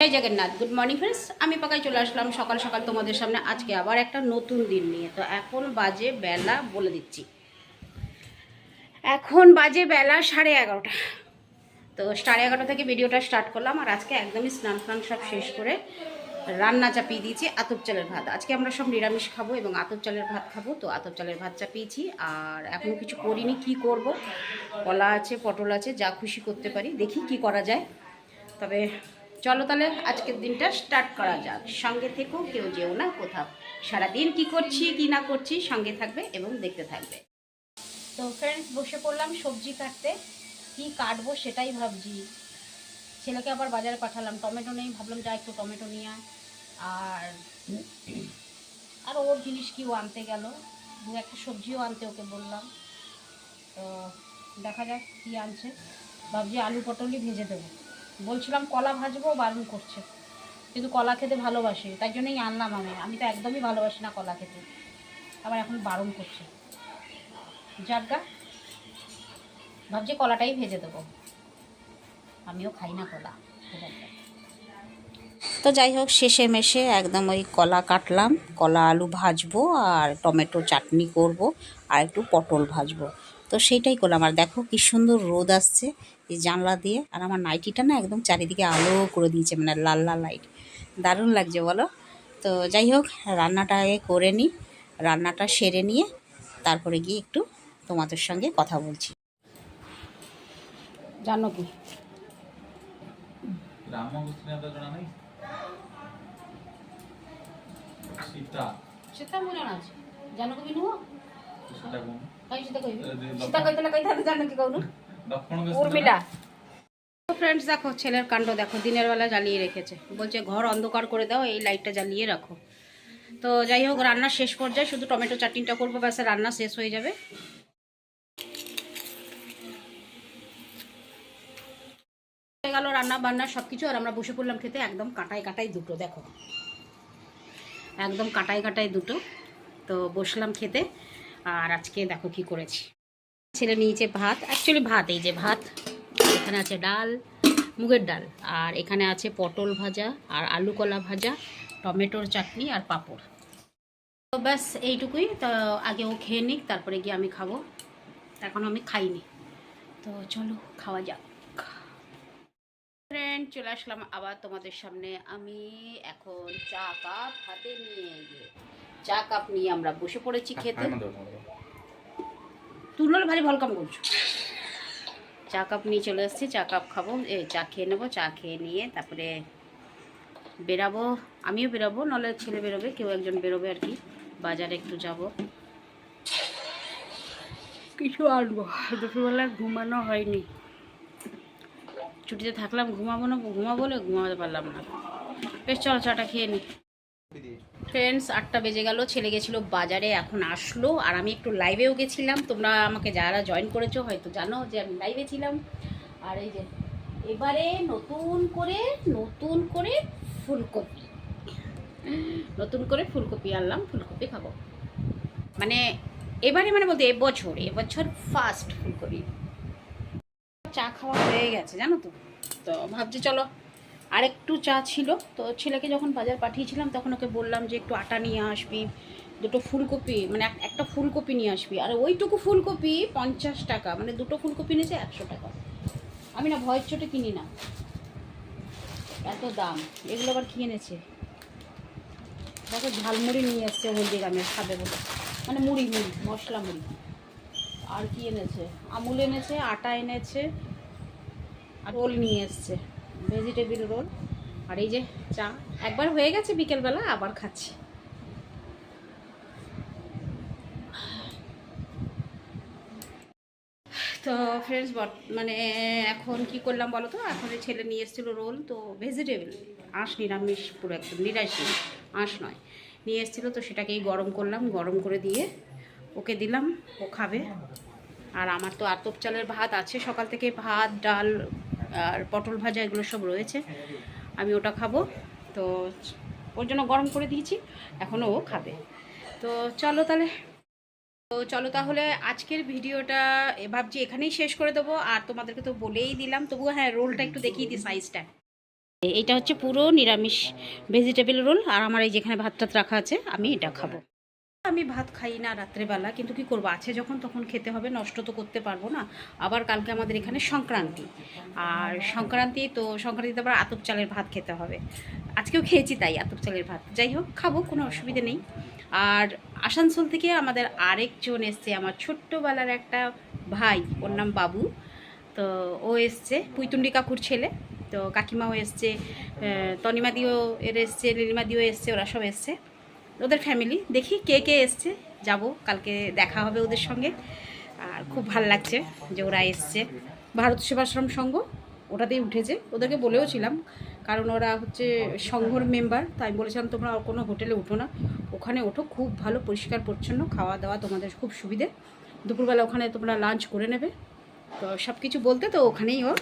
Joy Jagannath. Good morning friends আমি পাকায় চলে আসলাম সকাল সকাল তোমাদের সামনে। আজকে আবার একটা নতুন দিন নিয়ে। তো এখন বাজে বেলা বলে দিচ্ছি। এখন বাজে বেলা সাড়ে এগারোটা। তো সাড়ে এগারোটা থেকে ভিডিওটা স্টার্ট করলাম আর আজকে একদমই স্নান ফান সব শেষ করে রান্না চাপিয়ে দিয়েছি আতপ চালের ভাত। আজকে আমরা সব নিরামিষ খাব এবং আতপ চালের ভাত খাব। তো আতপ চালের ভাত চাপিয়েছি আর এখনও কিছু করিনি, কি করব? কলা আছে, পটল আছে, যা খুশি করতে পারি। দেখি কি করা যায়। তবে চলো তাহলে আজকের দিনটা স্টার্ট করা যাক। সঙ্গে থেকেও কেউ যেও না কোথাও। সারাদিন কি করছি, কি না করছি, সঙ্গে থাকবে এবং দেখতে থাকবে। তো ফ্রেন্ডস বসে পড়লাম সবজি কাটতে। কি কাটবো সেটাই ভাবছি। ছেলেকে আবার বাজারে পাঠালাম, টমেটো নেই, ভাবলাম যা একটু টমেটো নিয়ে আর আর ওর জিনিস কিও আনতে গেল। দু একটা সবজিও আনতে ওকে বললাম। তো দেখা যাক কী আনছে। ভাবছি আলু পটলই ভেজে দেবো। বলছিলাম কলা ভাজবো, বারণ করছে। কিন্তু কলা খেতে ভালোবাসে, তাই জন্যই আনলাম আমি। আমি তো একদমই ভালোবাসি না কলা খেতে। আবার এখন বারণ করছে। যাজ্ঞা ভাবছি কলাটাই ভেজে দেবো। আমিও খাই না কলা তো যাই হোক, শেষে মেশে একদম ওই কলা কাটলাম। কলা আলু ভাজবো আর টমেটো চাটনি করব আর একটু পটল ভাজবো। তো সেইটাই করলাম। আর দেখো কি সুন্দর রোদ আসছে এই জানলা দিয়ে। আর আমার নাইটিটা না একদম চারিদিকে আলো করে দিয়েছে মানে লাল লাল লাইট দারুণ লাগছে বলো। তো যাই হোক রান্নাটা আগে করে নিই রান্নাটা সেরে নিয়ে তারপরে গিয়ে একটু তোমাদের সঙ্গে কথা বলছি। জানো কি? জানো কবি ফ্রেন্ডস দেখো ছেলের কাণ্ড দেখো দিনের বেলা জ্বালিয়ে রেখেছে বলছে ঘর অন্ধকার করে দাও এই লাইটটা জ্বালিয়ে রাখো তো যাই হোক রান্না শেষ পর্যায়ে শুধু টমেটো চাটনিটা করব ব্যাস রান্না শেষ হয়ে যাবে গেল রান্না বান্না সব কিছু আর আমরা বসে পড়লাম খেতে একদম কাটাই কাটাই দুটো দেখো একদম কাটাই কাটাই দুটো তো বসলাম খেতে আর আজকে দেখো কি করেছি। ছেলে নিয়েছে ভাত অ্যাকচুয়ালি ভাত, এই যে ভাত, এখানে আছে ডাল, মুগের ডাল, আর এখানে আছে পটল ভাজা, আর আলু কলা ভাজা, টমেটোর চাটনি আর পাঁপড়। তো ব্যাস, এইটুকুই, তো আগে ও খেয়ে নিক, তারপরে গিয়ে আমি খাব। এখন আমি খাইনি। তো চলো, খাওয়া যাক। ফ্রেন্ড চলে আসলাম আবার তোমাদের সামনে। আমি এখন চা কাপ হাতে নিয়ে গিয়ে চা কাপ নিয়ে আমরা বসে পড়েছি খেতে। তুলোর ভারী ভালো কাম করছ। চা কাপ নিয়ে চলে এসেছি চা কাপ খাব এ চা খেয়ে নেব চা খেয়ে নিয়ে তারপরে বেরাবো। আমিও বেরাবো নাহলে ছেলে বেরোবে কেউ একজন বেরোবে আর কি। বাজারে একটু যাব। কিছু আনব দুপুরবেলা ঘুমানো হয়নি। ছুটিতে থাকলাম ঘুমাবো না ঘুমাবো বলে ঘুমাতে পারলাম না। বেশ চলো চাটা খেয়ে নিই ফ্রেন্ডস আটটা বেজে গেল, ছেলে গেছিল বাজারে, এখন আসলো, আর আমি একটু লাইভেও গেছিলাম। তোমরা আমাকে যারা জয়েন করেছ, হয়তো জানো যে আমি লাইভে ছিলাম। আর এই যে, এবারে নতুন করে নতুন করে ফুলকপি। নতুন করে ফুলকপি আনলাম, ফুলকপি খাব। মানে এবারে মানে বলতে এবছর এবছর ফার্স্ট ফুলকপি। চা খাওয়া হয়ে গেছে, জানো তো? তো ভাবছি চলো আরেকটু চা ছিল, তো ছেলেকে যখন বাজার পাঠিয়েছিলাম তখন ওকে বললাম যে একটু আটা নিয়ে আসবি, দুটো ফুলকপি মানে একটা ফুলকপি নিয়ে আসবি, আর ওইটুকু ফুলকপি পঞ্চাশ টাকা মানে দুটো ফুলকপি নিয়েছে একশো টাকা। আমি না ভয়ের চোটে কিনি না। এত দাম, এগুলো আবার কি এনেছে? দেখো ঝালমুড়ি নিয়ে এসছে হলদিরামের খাবে বলে। মানে মুড়ি মুড়ি, মশলা মুড়ি। আর কি এনেছে? আমুল এনেছে, আটা এনেছে, আর রোল নিয়ে এসছে। ভেজিটেবিল রোল আর এই যে চা। একবার হয়ে গেছে বিকেলবেলা, আবার খাচ্ছি। তো ফ্রেন্ডস মানে এখন কি করলাম বলো তো? এখন ছেলে নিয়ে এসেছিল রোল, তো ভেজিটেবল। আঁশ নিরামিষ পুরো একদম, নিরামিষ আঁশ নয়। নিয়ে এসেছিল, তো সেটাকেই গরম করলাম, গরম করে দিয়ে ওকে দিলাম, ও খাবে। আর আমার তো আতপ চালের ভাত আছে, সকাল থেকে ভাত, ডাল আর পটল ভাজা এগুলো সব রয়েছে। আমি ওটা খাব। তো ওর জন্য গরম করে দিয়েছি, এখনও ও খাবে। তো চলো তাহলে। তো চলো তাহলে আজকের ভিডিওটা ভাবছি এখানেই শেষ করে দেবো। আর তোমাদেরকে তো বলেই দিলাম, তবুও হ্যাঁ রোলটা একটু দেখিয়ে দিই সাইজটা এইটা হচ্ছে পুরো নিরামিষ ভেজিটেবল রোল আর আমার এই যেখানে ভাত টাত রাখা আছে, আমি এটা খাব। আমি ভাত খাই না রাত্রেবেলা, কিন্তু কি করব? আছে যখন, তখন খেতে হবে, নষ্ট তো করতে পারব না। আবার কালকে আমাদের এখানে সংক্রান্তি। আর সংক্রান্তি তো, সংক্রান্তিতে আবার আতপ চালের ভাত খেতে হবে। আজকেও খেয়েছি তাই, আতপ চালের ভাত। যাই হোক, খাব, কোনো অসুবিধে নেই। আর আসানসোল থেকে আমাদের আরেকজন এসছে, আমার ছোট্টবেলার একটা ভাই, ওর নাম বাবু। তো ও এসছে, পুইতুন্ডি কাকুর ছেলে। তো কাকিমাও এসছে তনিমাদিও এর এসছে নীলিমাদিও এসছে, ওরা সব এসছে। ওদের ফ্যামিলি দেখি কে কে এসছে। যাব, কালকে দেখা হবে ওদের সঙ্গে। আর খুব ভালো লাগছে যে ওরা এসছে। ভারত সেবাশ্রম সংঘ ওটাতেই উঠেছে। ওদেরকে বলেও ছিলাম, কারণ ওরা হচ্ছে সংঘর মেম্বার তাই বলেছিলাম, তোমরা আর কোনো হোটেলে উঠো না। ওখানে ওঠো, খুব ভালো, পরিষ্কার, পরিচ্ছন্ন খাওয়া দাওয়া তোমাদের খুব সুবিধে। দুপুরবেলা ওখানে তোমরা লাঞ্চ করে নেবে। তো সব কিছু বলতে তো ওখানেই ও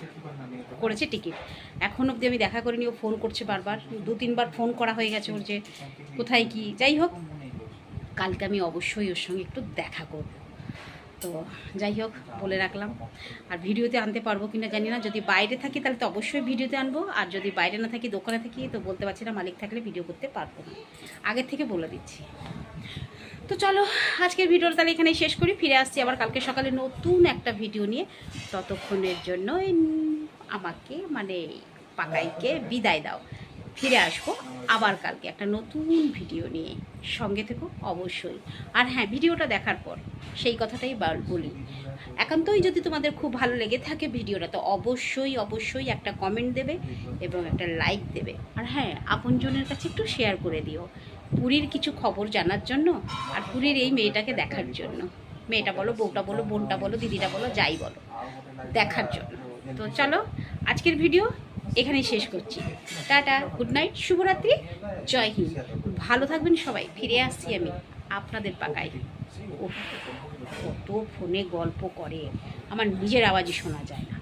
করেছে টিকিট। এখন অবধি আমি দেখা করিনি, ও ফোন করছে বারবার। দু তিনবার ফোন করা হয়ে গেছে ওর যে কোথায় কি। যাই হোক, কালকে আমি অবশ্যই ওর সঙ্গে একটু দেখা করব। তো যাই হোক, বলে রাখলাম। আর ভিডিওতে আনতে পারব কিনা জানি না। যদি বাইরে থাকি তাহলে তো অবশ্যই ভিডিওতে আনব। আর যদি বাইরে না থাকি, দোকানে থাকি, তো বলতে পারছি না মালিক থাকলে ভিডিও করতে পারব না। আগের থেকে বলে দিচ্ছি। তো চলো, আজকের ভিডিওটা তাহলে এখানে শেষ করি। ফিরে আসছি আবার কালকে সকালে নতুন একটা ভিডিও নিয়ে। ততক্ষণের জন্য আমাকে মানে পাকাইকে বিদায় দাও। ফিরে আসব আবার কালকে একটা নতুন ভিডিও নিয়ে। সঙ্গে থেকো অবশ্যই। আর হ্যাঁ ভিডিওটা দেখার পর সেই কথাটাই বলি একান্তই যদি তোমাদের খুব ভালো লেগে থাকে ভিডিওটা, তো অবশ্যই অবশ্যই একটা কমেন্ট দেবে এবং একটা লাইক দেবে। আর হ্যাঁ আপনজনের কাছে একটু শেয়ার করে দিও। পুরীর কিছু খবর জানার জন্য আর পুরীর এই মেয়েটাকে দেখার জন্য। মেয়েটা বলো, বউটা বলো, বোনটা বলো, দিদিটা বলো, যাই বলো, দেখার জন্য। তো চলো, আজকের ভিডিও এখানেই শেষ করছি। টাটা গুড নাইট শুভরাত্রি, জয় হিন্দ। ভালো থাকবেন সবাই। ফিরে আসছি আমি আপনাদের পাকায়। কত ফোনে গল্প করে। আমার নিজের আওয়াজই শোনা যায় না।